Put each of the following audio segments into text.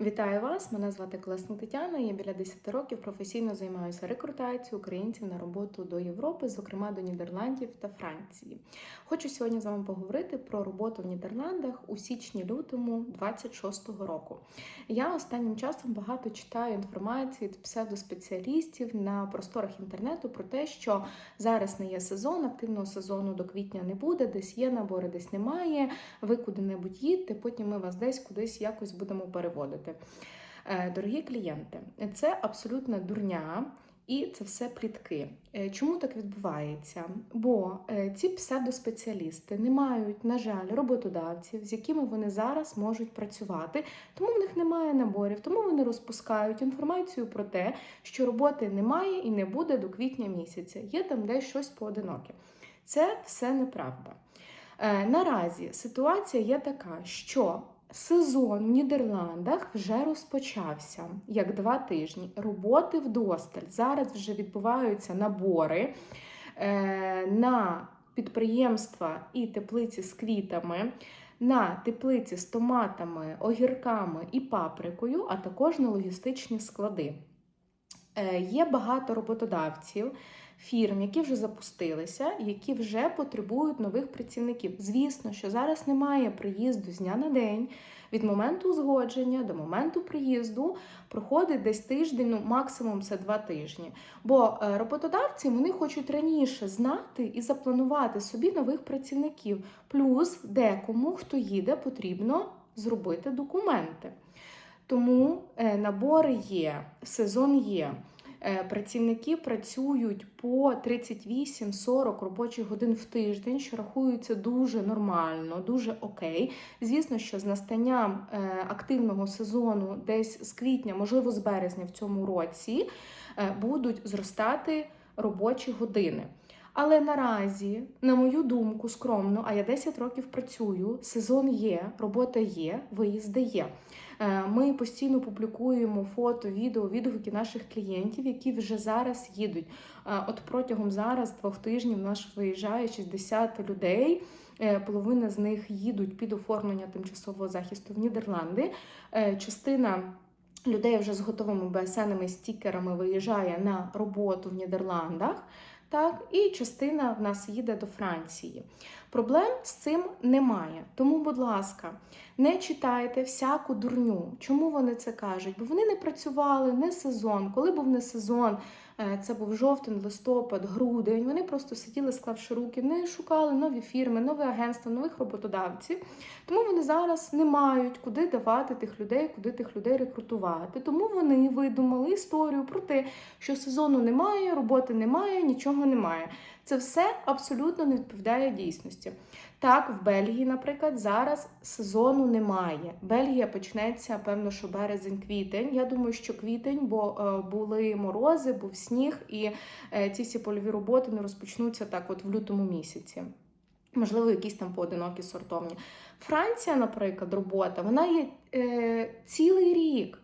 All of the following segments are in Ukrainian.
Вітаю вас! Мене звати Колесна Тетяна. Я біля 10 років професійно займаюся рекрутацією українців на роботу до Європи, зокрема до Нідерландів та Франції. Хочу сьогодні з вами поговорити про роботу в Нідерландах у січні-лютому 26-го року. Я останнім часом багато читаю інформації від псевдоспеціалістів на просторах інтернету про те, що зараз не є сезон, активного сезону до квітня не буде, десь є набори, десь немає. Ви куди-небудь їдьте, потім ми вас десь кудись якось будемо переводити. Е, Дорогі клієнти, це абсолютна дурня. І це все плітки. Е, Чому так відбувається? Бо е, ці псевдоспеціалісти не мають, на жаль, роботодавців, з якими вони зараз можуть працювати, тому в них немає наборів, тому вони розпускають інформацію про те, що роботи немає і не буде до квітня місяця. Є там десь щось поодиноке. Це все неправда. Наразі ситуація є така, що Сезон в Нідерландах вже розпочався як два тижні. Роботи вдосталь. Зараз вже відбуваються набори е, на підприємства і теплиці з квітами, на теплиці з томатами, огірками і паприкою, а також на логістичні склади. Е, Є багато роботодавців. Фірм, які вже запустилися, які вже потребують нових працівників. Звісно, що зараз немає приїзду з дня на день. Від моменту узгодження до моменту приїзду проходить десь тиждень, ну максимум це два тижні. Бо е, роботодавці вони хочуть раніше знати і запланувати собі нових працівників. Плюс декому, хто їде, потрібно зробити документи. Тому е, набори є, сезон є. Е, Працівники працюють по 38-40 робочих годин в тиждень, що рахується дуже нормально, дуже окей. Звісно, що з настанням е, активного сезону, десь з квітня, можливо, з березня в цьому році, е, будуть зростати робочі години. Але наразі, на мою думку, скромно, а я 10 років працюю, сезон є, робота є, виїзди є. Е, Ми постійно публікуємо фото, відео, відгуки наших клієнтів, які вже зараз їдуть. Е, От протягом зараз двох тижнів наш виїжджає 60 людей. Е, Половина з них їдуть під оформлення тимчасового захисту в Нідерланди. Частина людей вже з готовими БСНами, стікерами виїжджає на роботу в Нідерландах. Так, і частина в нас їде до Франції. Проблем з цим немає. Тому, будь ласка, не читайте всяку дурню. Чому вони це кажуть? Бо вони не працювали не сезон. Коли був не сезон, е, це був жовтень, листопад, грудень. Вони просто сиділи, склавши руки, не шукали нові фірми, нові агентства, нових роботодавців. Тому вони зараз не мають куди давати тих людей, куди тих людей рекрутувати. Тому вони видумали історію про те, що сезону немає, роботи немає, нічого немає. Це все абсолютно не відповідає дійсності. Так, в Бельгії, наприклад, зараз сезону немає. Бельгія почнеться, певно, що березень-квітень. Я думаю, що квітень, бо е, були морози, був сніг, і е, ці всі польові роботи не розпочнуться так, от в лютому місяці. Можливо, якісь там поодинокі сортовні. Франція, наприклад, робота, вона є е, цілий рік.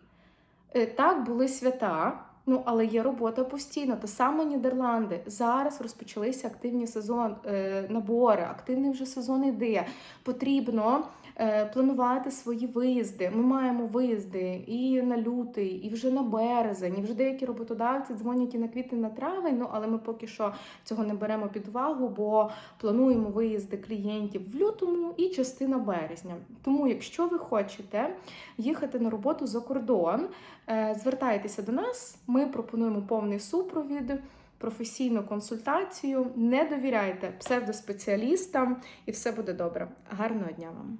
Е, так, були свята. Ну, але є робота постійно. Та саме Нідерланди. Зараз розпочалися активні сезон е, набори, активний вже сезон іде. Потрібно е, планувати свої виїзди. Ми маємо виїзди і на лютий, і вже на березень. І вже деякі роботодавці дзвонять і на квітень, на травень. Ну але ми поки що цього не беремо під увагу, бо плануємо виїзди клієнтів в лютому і частина березня. Тому, якщо ви хочете їхати на роботу за кордон, е, звертайтеся до нас. Ми пропонуємо повний супровід, професійну консультацію. Не довіряйте псевдоспеціалістам, і все буде добре. Гарного дня вам!